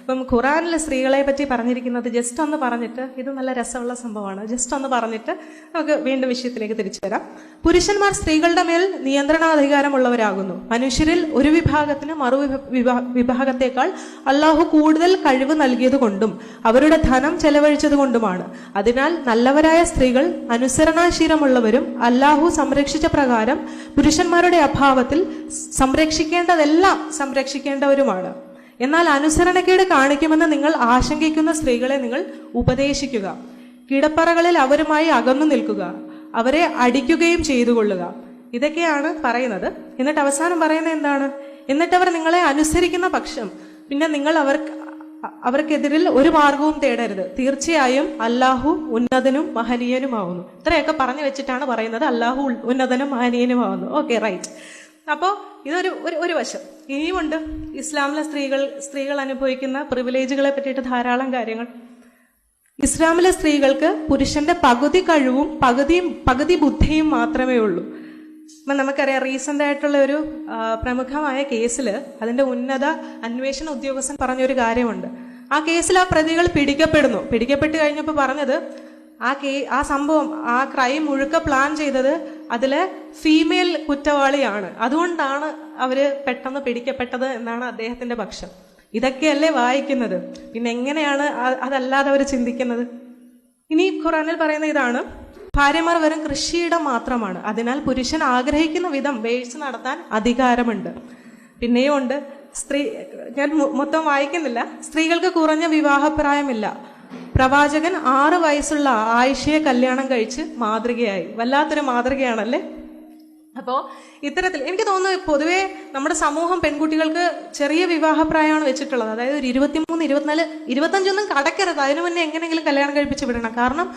ഇപ്പം ഖുറാനിലെ സ്ത്രീകളെ പറ്റി പറഞ്ഞിരിക്കുന്നത് ജസ്റ്റ് ഒന്ന് പറഞ്ഞിട്ട് ഇത് നല്ല രസമുള്ള സംഭവമാണ്. ജസ്റ്റ് ഒന്ന് പറഞ്ഞിട്ട് നമുക്ക് വീണ്ടും വിഷയത്തിലേക്ക് തിരിച്ചു വരാം. പുരുഷന്മാർ സ്ത്രീകളുടെ മേൽ നിയന്ത്രണാധികാരമുള്ളവരാകുന്നു. മനുഷ്യരിൽ ഒരു വിഭാഗത്തിന് മറു വിഭാ- വിഭാഗത്തേക്കാൾ അള്ളാഹു കൂടുതൽ കഴിവ് നൽകിയതുകൊണ്ടും അവരുടെ ധനം ചെലവഴിച്ചത് കൊണ്ടുമാണ്. അതിനാൽ നല്ലവരായ സ്ത്രീകൾ അനുസരണാശീലമുള്ളവരും അല്ലാഹു സംരക്ഷിച്ച പ്രകാരം പുരുഷന്മാരുടെ അഭാവത്തിൽ സംരക്ഷിക്കേണ്ടതെല്ലാം സംരക്ഷിക്കേണ്ടവരുമാണ്. എന്നാൽ അനുസരണക്കേട് കാണിക്കുമെന്ന് നിങ്ങൾ ആശങ്കിക്കുന്ന സ്ത്രീകളെ നിങ്ങൾ ഉപദേശിക്കുക. കിടപ്പറകളിൽ അവരുമായി അകന്നു നിൽക്കുക. അവരെ അടിക്കുകയും ചെയ്തു കൊള്ളുക ഇതൊക്കെയാണ് പറയുന്നത്. എന്നിട്ട് അവസാനം പറയുന്നത് എന്താണ്? എന്നിട്ട് അവർ നിങ്ങളെ അനുസരിക്കുന്ന പക്ഷം. പിന്നെ നിങ്ങൾ അവർക്ക് അവർക്കെതിരിൽ ഒരു മാർഗവും തേടരുത്. തീർച്ചയായും അല്ലാഹു ഉന്നതനും മഹനീയനുമാവുന്നു. ഇത്രയൊക്കെ പറഞ്ഞു വെച്ചിട്ടാണ് പറയുന്നത്. അല്ലാഹു ഉന്നതനും മഹനീയനുമാവുന്നു. ഓക്കെ റൈറ്റ് അപ്പോൾ ഇതൊരു ഒരു ഒരു വശം. ഇനിയുമുണ്ട് ഇസ്ലാമിലെ സ്ത്രീകൾ സ്ത്രീകൾ അനുഭവിക്കുന്ന പ്രിവിലേജുകളെ പറ്റിയിട്ട് ധാരാളം കാര്യങ്ങൾ. ഇസ്ലാമിലെ സ്ത്രീകൾക്ക് പുരുഷന്റെ പകുതി കഴിവും പകുതിയും പകുതി ബുദ്ധിയും മാത്രമേ ഉള്ളൂ. ഇപ്പം നമുക്കറിയാം റീസെന്റ് ആയിട്ടുള്ള ഒരു പ്രമുഖമായ കേസിൽ അതിന്റെ ഉന്നത അന്വേഷണ ഉദ്യോഗസ്ഥൻ പറഞ്ഞൊരു കാര്യമുണ്ട്. ആ കേസിൽ ആ പ്രതികൾ പിടിക്കപ്പെടുന്നു. പിടിക്കപ്പെട്ട് കഴിഞ്ഞപ്പോൾ പറഞ്ഞത് ആ കേ ആ സംഭവം ആ ക്രൈം മുഴുക്ക പ്ലാൻ ചെയ്തത് അതിലെ ഫീമെയിൽ കുറ്റവാളിയാണ്. അതുകൊണ്ടാണ് അവർ പെട്ടെന്ന് പിടിക്കപ്പെട്ടത് എന്നാണ് അദ്ദേഹത്തിന്റെ പക്ഷം. ഇതൊക്കെയല്ലേ വായിക്കുന്നത്? പിന്നെ എങ്ങനെയാണ് അതല്ലാതെ അവർ ചിന്തിക്കുന്നത്? ഇനി ഖുറാനിൽ പറയുന്ന ഇതാണ് ഭാര്യമാർ വെറും കൃഷിയിടം മാത്രമാണ്. അതിനാൽ പുരുഷൻ ആഗ്രഹിക്കുന്ന വിധം വേഴ്ച നടത്താൻ അധികാരമുണ്ട്. പിന്നെയും ഉണ്ട് സ്ത്രീ ഞാൻ മൊത്തം വായിക്കുന്നില്ല. സ്ത്രീകൾക്ക് കുറഞ്ഞ വിവാഹപ്രായമില്ല. പ്രവാചകൻ ആറ് വയസ്സുള്ള ആയിഷയെ കല്യാണം കഴിച്ച് മാതൃകയായി. വല്ലാത്തൊരു മാതൃകയാണല്ലേ? അപ്പോൾ ഇത്തരത്തിൽ എനിക്ക് തോന്നുന്നു പൊതുവേ നമ്മുടെ സമൂഹം പെൺകുട്ടികൾക്ക് ചെറിയ വിവാഹപ്രായമാണ് വെച്ചിട്ടുള്ളത്. അതായത് ഒരു ഇരുപത്തിമൂന്ന് ഇരുപത്തിനാല് ഇരുപത്തഞ്ചൊന്നും കടക്കരുത്. അതിനു മുന്നേ എങ്ങനെയെങ്കിലും കല്യാണം കഴിപ്പിച്ച് വിടണം. കാരണം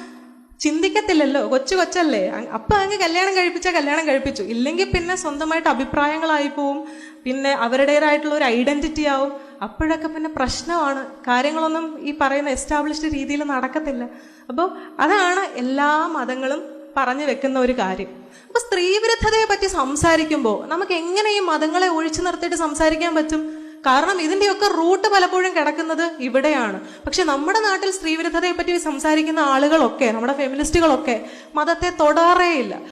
ചിന്തിക്കത്തില്ലല്ലോ. കൊച്ചു കൊച്ചല്ലേ. അപ്പം അങ്ങ് കല്യാണം കഴിപ്പിച്ചാൽ കല്യാണം കഴിപ്പിച്ചു. ഇല്ലെങ്കിൽ പിന്നെ സ്വന്തമായിട്ട് അഭിപ്രായങ്ങളായി പോവും പിന്നെ അവരുടേതായിട്ടുള്ള ഒരു ഐഡന്റിറ്റി ആവും. അപ്പോഴൊക്കെ പിന്നെ പ്രശ്നമാണ്. കാര്യങ്ങളൊന്നും ഈ പറയുന്ന എസ്റ്റാബ്ലിഷ്ഡ് രീതിയിൽ നടക്കത്തില്ല. അപ്പോൾ അതാണ് എല്ലാ മതങ്ങളും പറഞ്ഞു വെക്കുന്ന ഒരു കാര്യം. അപ്പൊ സ്ത്രീവിരുദ്ധതയെ പറ്റി സംസാരിക്കുമ്പോൾ നമുക്ക് എങ്ങനെ ഈ മതങ്ങളെ ഒഴിച്ചു നിർത്തിയിട്ട് സംസാരിക്കാൻ പറ്റും? കാരണം ഇതിന്റെയൊക്കെ റൂട്ട് പലപ്പോഴും കിടക്കുന്നത് ഇവിടെയാണ്. പക്ഷെ നമ്മുടെ നാട്ടിൽ സ്ത്രീവിരുദ്ധതയെ പറ്റി സംസാരിക്കുന്ന ആളുകളൊക്കെ നമ്മുടെ ഫെമിനിസ്റ്റുകളൊക്കെ മതത്തെ തൊടാറേയില്ല.